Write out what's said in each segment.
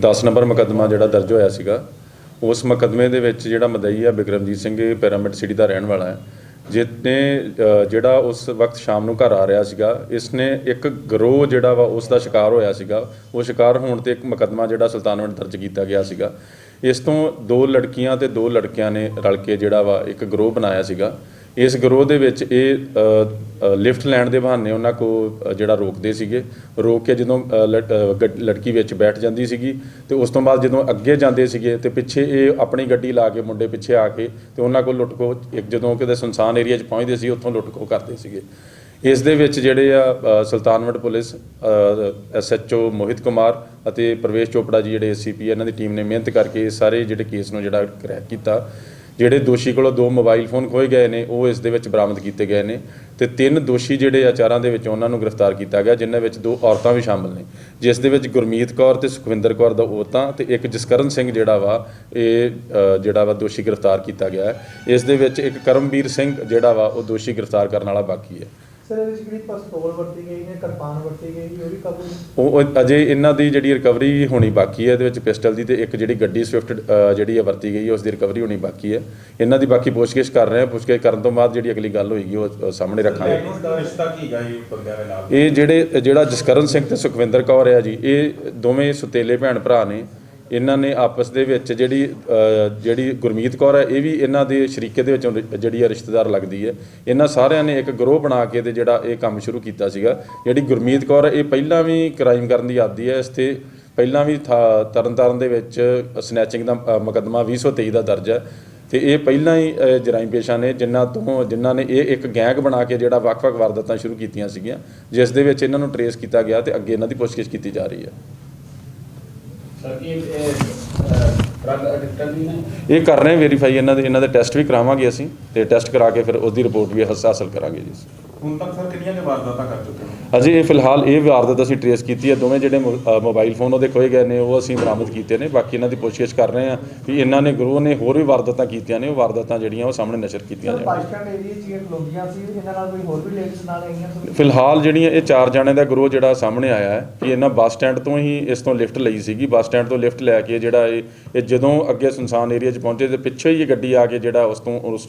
10 number ਮੁਕੱਦਮਾ ਜਿਹੜਾ ਦਰਜ ਹੋਇਆ ਸੀਗਾ, ਉਸ ਮੁਕੱਦਮੇ ਦੇ ਵਿੱਚ ਜਿਹੜਾ ਮਦਈ ਆ, ਬਿਕਰਮਜੀਤ ਸਿੰਘ ਇਹ ਪਿਰਾਮਿਡ ਸਿਟੀ ਦਾ ਰਹਿਣ ਵਾਲਾ ਹੈ। ਜਿਸਨੇ ਜਿਹੜਾ ਉਸ ਵਕਤ ਸ਼ਾਮ ਨੂੰ ਘਰ ਆ ਰਿਹਾ ਸੀਗਾ, ਇਸਨੇ ਇੱਕ ਗਰੋਹ ਜਿਹੜਾ ਵਾ, ਉਸ ਦਾ ਸ਼ਿਕਾਰ ਹੋਇਆ ਸੀਗਾ। ਉਹ ਸ਼ਿਕਾਰ ਹੋਣ ਤੇ ਇੱਕ ਮੁਕੱਦਮਾ ਜਿਹੜਾ ਸੁਲਤਾਨਵੰਡ ਦਰਜ ਕੀਤਾ ਗਿਆ ਸੀਗਾ। ਇਸ ਤੋਂ ਦੋ ਲੜਕੀਆਂ ਤੇ ਦੋ ਲੜਕਿਆਂ ਨੇ ਰਲ ਕੇ ਜਿਹੜਾ ਵਾ ਇੱਕ ਗਰੋਹ ਬਣਾਇਆ ਸੀਗਾ। ਇਸ ਗਰੋਹ ਦੇ ਵਿੱਚ ਇਹ ਲਿਫਟ ਲੈਣ ਦੇ ਬਹਾਨੇ ਉਹਨਾਂ ਕੋ ਜਿਹੜਾ ਰੋਕਦੇ ਸੀਗੇ। ਰੋਕ ਕੇ ਜਦੋਂ ਅ, ਲੜਕੀ ਵਿੱਚ ਬੈਠ ਜਾਂਦੀ ਸੀਗੀ ਤੇ ਉਸ ਤੋਂ ਬਾਅਦ ਜਦੋਂ ਅੱਗੇ ਜਾਂਦੇ ਸੀਗੇ ਤੇ ਪਿੱਛੇ ਇਹ ਆਪਣੀ ਗੱਡੀ ਲਾ ਕੇ ਮੁੰਡੇ ਪਿੱਛੇ ਆ ਕੇ ਤੇ ਉਹਨਾਂ ਕੋਲ ਲੁੱਟ ਖੋ ਇੱਕ ਜਦੋਂ ਕਿਤੇ ਸੁਨਸਾਨ ਏਰੀਆ 'ਚ ਪਹੁੰਚਦੇ ਸੀ ਉੱਥੋਂ ਲੁੱਟ ਖੋ ਕਰਦੇ ਸੀਗੇ। ਇਸ ਦੇ ਵਿੱਚ ਜਿਹੜੇ ਆ ਅ, ਸੁਲਤਾਨਵੰਡ ਪੁਲਿਸ ਐਸਐਚਓ ਮੋਹਿਤ ਕੁਮਾਰ ਅਤੇ ਪ੍ਰਵੇਸ਼ ਚੋਪੜਾ ਜੀ ਜਿਹੜੇ ਐਸਸੀਪੀ ਇਹਨਾਂ ਦੀ ਟੀਮ ਨੇ ਮਿਹਨਤ ਕਰਕੇ ਇਹ ਸਾਰੇ ਜਿਹੜੇ ਕੇਸ ਨੂੰ ਜਿਹੜਾ ਕਰੈਕ ਕੀਤਾ। ਜਿਹੜੇ ਦੋਸ਼ੀ ਕੋਲੋਂ ਦੋ ਮੋਬਾਈਲ ਫੋਨ ਖੋਏ ਗਏ ਨੇ ਉਹ ਇਸ ਦੇ ਵਿੱਚ ਬਰਾਮਦ ਕੀਤੇ ਗਏ ਨੇ ਤੇ ਤਿੰਨ ਦੋਸ਼ੀ ਜਿਹੜੇ ਆ ਚਾਰਾਂ ਦੇ ਵਿੱਚ ਉਹਨਾਂ ਨੂੰ ਗ੍ਰਿਫਤਾਰ ਕੀਤਾ ਗਿਆ ਜਿਨ੍ਹਾਂ ਵਿੱਚ ਦੋ ਔਰਤਾਂ ਵੀ ਸ਼ਾਮਲ ਨੇ। ਜਿਸ ਦੇ ਵਿੱਚ ਗੁਰਮੀਤ ਕੌਰ ਤੇ ਸੁਖਵਿੰਦਰ ਕੌਰ ਦਾ ਔਰਤਾਂ ਤੇ ਇੱਕ ਜਸਕਰਨ ਸਿੰਘ ਜਿਹੜਾ ਵਾ ਇਹ ਜਿਹੜਾ ਵਾ ਦੋਸ਼ੀ ਗ੍ਰਿਫਤਾਰ ਕੀਤਾ ਗਿਆ। ਇਸ ਦੇ ਵਿੱਚ ਇੱਕ ਕਰਮਵੀਰ ਸਿੰਘ ਜਿਹੜਾ ਵਾ ਉਹ ਦੋਸ਼ੀ ਗ੍ਰਿਫਤਾਰ ਕਰਨ ਵਾਲਾ ਬਾਕੀ ਹੈ। ਸਰ ਇਹਦੇ ਵਿੱਚ ਜਿਹੜੀ ਪਿਸਤੌਲ ਵਰਤੀ ਗਈ ਨੇ ਕਿਰਪਾਨ ਵਰਤੀ ਗਈ ਉਹ ਵੀ ਕਾਬੂ ਨਹੀਂ ਉਹ ਉਹ ਅਜੇ ਇਹਨਾਂ ਦੀ ਜਿਹੜੀ ਰਿਕਵਰੀ ਹੋਣੀ ਬਾਕੀ ਹੈ ਇਹਦੇ ਵਿੱਚ ਪਿਸਟਲ ਦੀ ਤੇ ਇੱਕ ਜਿਹੜੀ ਗੱਡੀ ਸਵਿਫਟ ਜਿਹੜੀ ਹੈ ਵਰਤੀ ਗਈ ਹੈ ਉਸ ਦੀ ਰਿਕਵਰੀ ਹੋਣੀ ਬਾਕੀ ਹੈ। ਇਹਨਾਂ ਦੀ ਬਾਕੀ ਪੁੱਛਗਿੱਛ ਕਰ ਰਹੇ ਹਾਂ ਪੁੱਛਗਿੱਛ ਕਰਨ ਤੋਂ ਬਾਅਦ ਜਿਹੜੀ ਅਗਲੀ ਗੱਲ ਹੋਏਗੀ ਉਹ ਸਾਹਮਣੇ ਰੱਖਾਂਗੇ। ਦਾ ਰਿਸ਼ਤਾ ਕੀ ਗਾ ਇਹ ਬੰਦਿਆਂ ਦੇ ਨਾਲ? ਇਹ ਜਿਹੜੇ ਜਿਹੜਾ ਜਸਕਰਨ ਸਿੰਘ ਤੇ ਸੁਖਵਿੰਦਰ ਕੌਰ ਹੈ ਜੀ ਇਹ ਦੋਵੇਂ ਸੁਤੇਲੇ ਭੈਣ ਭਰਾ ਨੇ। ਇਹਨਾਂ ਨੇ ਆਪਸ ਦੇ ਵਿੱਚ ਜਿਹੜੀ ਜਿਹੜੀ ਗੁਰਮੀਤ ਕੌਰ ਹੈ ਇਹ ਵੀ ਇਹਨਾਂ ਦੇ ਸ਼ਰੀਕੇ ਦੇ ਵਿੱਚੋਂ ਜਿਹੜੀ ਆ ਰਿਸ਼ਤੇਦਾਰ ਲੱਗਦੀ ਹੈ। ਇਹਨਾਂ ਸਾਰਿਆਂ ਨੇ ਇੱਕ ਗਰੋਹ ਬਣਾ ਕੇ ਤੇ ਜਿਹੜਾ ਇਹ ਕੰਮ ਸ਼ੁਰੂ ਕੀਤਾ ਸੀਗਾ। ਜਿਹੜੀ ਗੁਰਮੀਤ ਕੌਰ ਹੈ ਇਹ ਪਹਿਲਾਂ ਵੀ ਕ੍ਰਾਈਮ ਕਰਨ ਦੀ ਆਦੀ ਹੈ ਇਸ ਤੇ ਪਹਿਲਾਂ ਵੀ ਥਾ- ਤਰਨਤਾਰਨ ਦੇ ਵਿੱਚ ਸਨੈਚਿੰਗ ਦਾ ਅ, ਮੁਕੱਦਮਾ 2023 ਦਾ ਦਰਜ ਹੈ। ਤੇ ਇਹ ਪਹਿਲਾਂ ਹੀ ਜਰਾਇਮ ਜਰਾਈਮ ਪੇਸ਼ਾ ਨੇ ਜਿਨ੍ਹਾਂ ਤੋਂ ਜਿਨ੍ਹਾਂ ਨੇ ਇਹ ਇੱਕ ਗੈਂਗ ਬਣਾ ਕੇ ਜਿਹੜਾ ਵੱਖ-ਵੱਖ ਵਾਰਦਾਤਾਂ ਸ਼ੁਰੂ ਕੀਤੀਆਂ ਸੀਗੀਆਂ ਜਿਸ ਦੇ ਵਿੱਚ ਇਹਨਾਂ ਨੂੰ ਟਰੇਸ ਕੀਤਾ ਗਿਆ ਤੇ ਅੱਗੇ ਇਹਨਾਂ ਦੀ ਪੁੱਛਗਿੱਛ ਕੀਤੀ ਜਾ ਰਹੀ ਹੈ। ਇਹ ਕਰ ਰਹੇ ਵੈਰੀਫਾਈ ਇਹਨਾਂ ਦੇ ਇਹਨਾਂ ਦੇ ਟੈਸਟ ਵੀ ਕਰਾਵਾਂਗੇ ਅਸੀਂ ਤੇ ਟੈਸਟ ਕਰਾ ਕੇ ਫਿਰ ਉਸ ਦੀ ਰਿਪੋਰਟ ਵੀ ਹਾਸ- ਹਾਸਲ ਕਰਾਂਗੇ ਜੀ ਹੁਣ ਤੱਕ ਸਰ ਕਿੰਨੀਆਂ ਕੁ ਵਾਰਦਾਤਾਂ ਕਰ ਚੁੱਕੇ ਹੋ? ਅਜੇ ਇਹ ਫਿਲਹਾਲ ਇਹ ਵਾਰਦਾਤ ਅਸੀਂ ਟਰੇਸ ਕੀਤੀ ਹੈ ਦੋਵੇਂ ਜਿਹੜੇ ਮੋਬਾਈਲ ਫੋਨ ਉਹਦੇ ਖੋਏ ਗਏ ਨੇ ਉਹ ਅਸੀਂ ਬਰਾਮਦ ਕੀਤੇ ਨੇ ਬਾਕੀ ਇਹਨਾਂ ਦੀ ਪੁੱਛਗਿੱਛ ਕਰ ਰਹੇ ਹਾਂ ਵੀ ਇਹਨਾਂ ਨੇ ਗਰੋਹ ਨੇ ਹੋਰ ਵੀ ਵਾਰਦਾਤਾਂ ਕੀਤੀਆਂ ਨੇ ਉਹ ਵਾਰਦਾਤਾਂ ਜਿਹੜੀਆਂ ਉਹ ਸਾਹਮਣੇ ਨਸ਼ਰ ਕੀਤੀਆਂ ਜਾਣਗੀਆਂ ਬੱਸ ਸਟੈਂਡ ਏਰੀਆ 'ਚ ਇਹ ਖਲੋਂਦੀਆਂ ਸੀ ਇਹਨਾਂ ਨਾਲ ਕੋਈ ਹੋਰ ਵੀ ਲੇਡੀਜ਼ ਨਾਲ ਆਈਆਂ ਸਰ? ਫਿਲਹਾਲ ਜਿਹੜੀਆਂ ਇਹ ਚਾਰ ਜਣਿਆਂ ਦਾ ਗਰੋਹ ਜਿਹੜਾ ਸਾਹਮਣੇ ਆਇਆ ਹੈ ਕਿ ਇਹਨਾਂ ਬੱਸ ਸਟੈਂਡ ਤੋਂ ਹੀ ਇਸ ਤੋਂ ਲਿਫਟ ਲਈ ਸੀਗੀ ਬੱਸ ਸਟੈਂਡ ਤੋਂ ਲਿਫਟ ਲੈ ਕੇ ਜਿਹੜਾ ਇਹ ਇਹ ਜਦੋਂ ਅੱਗੇ ਸੁਨਸਾਨ ਏਰੀਆ 'ਚ ਪਹੁੰਚੇ ਤੇ ਪਿੱਛੇ ਹੀ ਇਹ ਗੱਡੀ ਆ ਕੇ ਜਿਹੜਾ ਉਸ ਤੋਂ ਉਸ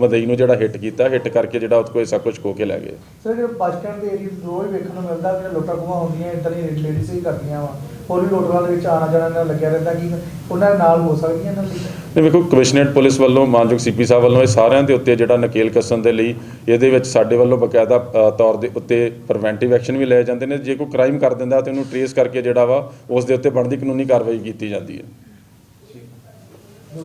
ਮਦਈ ਨੂੰ ਜਿਹੜਾ ਹਿੱਟ ਕੀਤਾ ਹਿੱਟ ਕਰਕੇ ਜਿਹੜਾ ਉਹਦੇ ਕੋਲ ਇਹ ਸਭ ਕੁਝ ਖੋ ਕੇ ਲੈ ਗਏ। ਸਰ ਜਿਹੜਾ ਬੱਸ ਸਟੈਂਡ ਦੇ ਏਰੀਆ ਰੋਜ਼ ਵੇਖਣ ਨੂੰ ਮਿਲਦਾ ਕਿ ਲੋਟਾ ਖੋਹਾਂ ਹੁੰਦੀਆਂ ਇਦਾਂ ਦੀ ਲੇਡੀਜ਼ ਹੀ ਕਰਦੀਆਂ ਵਾ। ਹੋਰ ਵੀ ਲੋਟਰਾਂ ਦੇ ਵਿੱਚ ਆਣਾ ਜਾਣਾ ਨਾਲ ਲੱਗਿਆ ਰਹਿੰਦਾ ਕਿ ਉਹਨਾਂ ਦੇ ਨਾਲ ਹੋ ਸਕਦੀਆਂ ਇਹਨਾਂ ਦੀ ਵੇਖੋ ਕਮਿਸ਼ਨਰੇਟ ਪੁਲਿਸ ਵੱਲੋਂ ਮਾਨਯੋਗ ਸੀਪੀ ਸਾਹਿਬ ਵੱਲੋਂ ਇਹ ਸਾਰਿਆਂ ਦੇ ਉੱਤੇ ਜਿਹੜਾ ਨਕੇਲ ਕੱਸਣ ਦੇ ਲਈ ਇਹਦੇ ਵਿੱਚ ਸਾਡੇ ਵੱਲੋਂ ਬਕਾਇਦਾ ਅ, ਤੌਰ ਦੇ ਉੱਤੇ ਪ੍ਰੀਵੈਂਟਿਵ ਐਕਸ਼ਨ ਵੀ ਲਏ ਜਾਂਦੇ ਨੇ। ਜੇ ਕੋਈ ਕ੍ਰਾਈਮ ਕਰ ਦਿੰਦਾ ਤੇ ਉਹਨੂੰ ਟਰੇਸ ਕਰਕੇ ਜਿਹੜਾ ਵਾ ਉਸ ਦੇ ਉੱਤੇ ਬਣਦੀ ਕਾਨੂੰਨੀ ਕਾਰਵਾਈ ਕੀਤੀ ਜਾਂਦੀ ਹੈ।